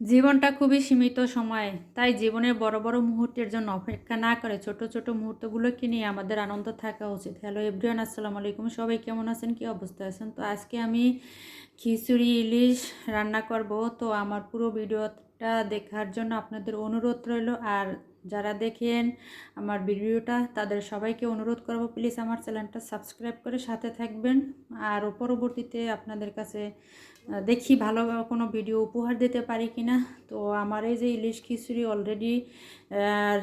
জীবনটা খুবই সীমিত সময়, তাই জীবনের বড় বড় মুহূর্তের জন্য অপেক্ষা না করে ছোট ছোট মুহূর্তগুলোকে নিয়ে আমাদের আনন্দ থাকা উচিত। হ্যালো এভরিওয়ান আসসালামু আলাইকুম। সবাই কেমন আছেন? কি অবস্থায় আছেন? তো আজকে আমি খিচুড়ি, ইলিশ রান্না করব। তো আমার পুরো ভিডিওটা দেখার জন্য আপনাদের অনুরোধ রইল। আর যারা দেখেন আমার ভিডিওটা, তাদের সবাইকে অনুরোধ করব প্লিজ আমার চ্যানেলটা সাবস্ক্রাইব করে সাথে থাকবেন। আর পরবর্তীতে আপনাদের কাছে দেখি ভালো কোনো ভিডিও উপহার দিতে পারি কিনা। তো আমার এই যে ইলিশ খিচুড়ি অলরেডি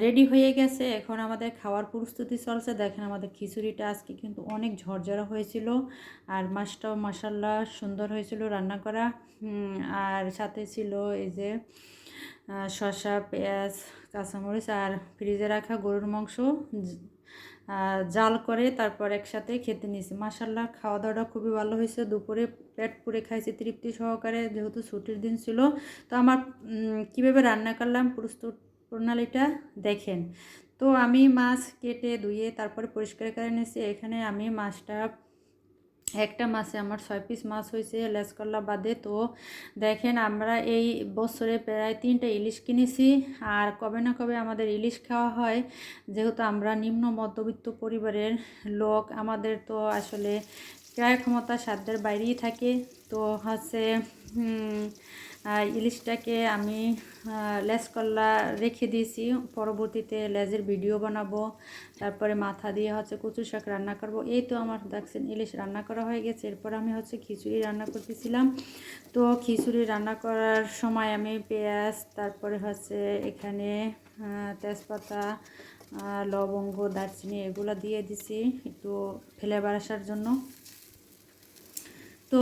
রেডি হয়ে গেছে। এখন আমাদের খাওয়ার প্রস্তুতি চলছে। দেখেন আমাদের খিচুড়িটা আজকে কিন্তু অনেক ঝরঝরা হয়েছিল। আর মাছটাও মাসাল্লাহ সুন্দর হয়েছিল রান্না করা। আর সাথে ছিল এই যে শসা, পেঁয়াজ, কাঁচামরিচ আর ফ্রিজে রাখা গরুর মাংস জাল করে তারপর একসাথে খেতে নিয়েছি মাসাল্লাহ খাওয়া দাওয়াটা খুবই ভালো হয়েছে। দুপুরে পেট পুড়ে খাইছি, তৃপ্তি সহকারে যেহেতু ছুটির দিন ছিল। তো আমার কীভাবে রান্না করলাম প্রস্তুত প্রণালীটা দেখেন। তো আমি মাছ কেটে ধুয়ে তারপরে পরিষ্কার করে নিয়েছি। এখানে আমি মাছটা একটা মাসে আমার ছয় পিস মাছ হয়েছে লেসকল্লা বাদে। তো দেখেন, আমরা এই বছরে প্রায় তিনটা ইলিশ কিনেছি। আর কবে না কবে আমাদের ইলিশ খাওয়া হয়, যেহেতু আমরা নিম্ন মধ্যবিত্ত পরিবারের লোক, আমাদের তো আসলে ক্রয় ক্ষমতা সাধ্যের বাইরেই থাকে। তো হচ্ছে ইলিশটাকে আমি লেস কল্লা রেখে দিয়েছি। পরবর্তীতে লেজের ভিডিও বানাবো। তারপরে মাথা দিয়ে হচ্ছে কচু শাক রান্না করব। এই তো আমার দেখছেন ইলিশ রান্না করা হয়ে গেছে। এরপর আমি হচ্ছে খিচুড়ি রান্না করতেছিলাম। তো খিচুড়ি রান্না করার সময় আমি পেঁয়াজ, তারপরে হচ্ছে এখানে তেজপাতা লবঙ্গ, দারচিনি এগুলো দিয়ে দিছি একটু ফ্লেভার আসার জন্য। তো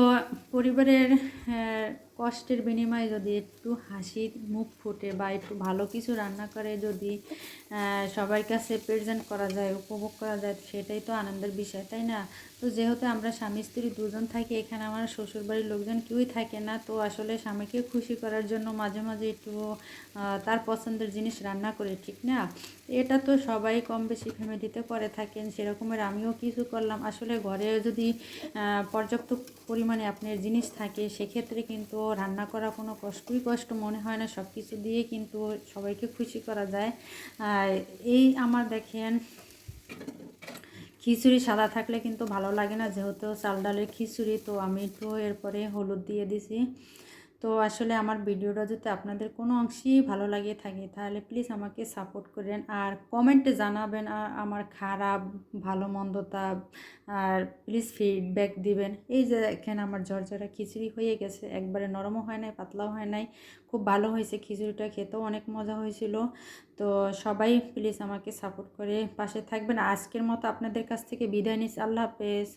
পরিবারের কষ্টের বিনিময়ে যদি একটু হাসির মুখ ফুটে বা একটু ভালো কিছু রান্না করে যদি সবার কাছে প্রেজেন্ট করা যায়, উপভোগ করা যায়, সেটাই তো আনন্দের বিষয়, তাই না? তো যেহেতু আমরা স্বামী, স্ত্রী দুজন থাকি, এখানে আমার শ্বশুরবাড়ির লোকজন কেউই থাকে না, তো আসলে স্বামীকে খুশি করার জন্য মাঝে মাঝে একটু তার পছন্দের জিনিস রান্না করে, ঠিক না? এটা তো সবাই কম বেশি ফ্যামিলিতে করে থাকেন, সেরকমের আমিও কিছু করলাম। আসলে ঘরে যদি পর্যাপ্ত পরিমাণে আপনার জিনিস থাকে, সেক্ষেত্রে কিন্তু রান্না করা কোনো কষ্টই কষ্ট মনে হয় না সব কিছু দিয়ে কিন্তু সবাইকে খুশি করা যায়। এই আমার দেখেন, খিচুড়ি সাদা থাকলে কিন্তু ভালো লাগে না, যেহেতু চাল ডালের খিচুড়ি, তো আমি একটু এরপরে হলুদ দিয়ে দিছি। তো আসলে আমার ভিডিওটা যদি আপনাদের কোনো অংশেই ভালো লাগে থাকে, তাহলে প্লিজ আমাকে সাপোর্ট করেন। আর কমেন্টে জানাবেন আর আমার খারাপ, ভালো মন্দতা, আর প্লিজ ফিডব্যাক দিবেন। এই যে এখানে আমার ঝরঝরা খিচুড়ি হয়ে গেছে, একবারে নরমও হয় নাই, পাতলাও হয় নাই, খুব ভালো হয়েছে খিচুড়িটা, খেতেও অনেক মজা হয়েছিল। তো সবাই প্লিজ আমাকে সাপোর্ট করে পাশে থাকবেন। আজকের মতো আপনাদের কাছ থেকে বিদায় নিচ্ছি, আল্লাহ হাফেজ।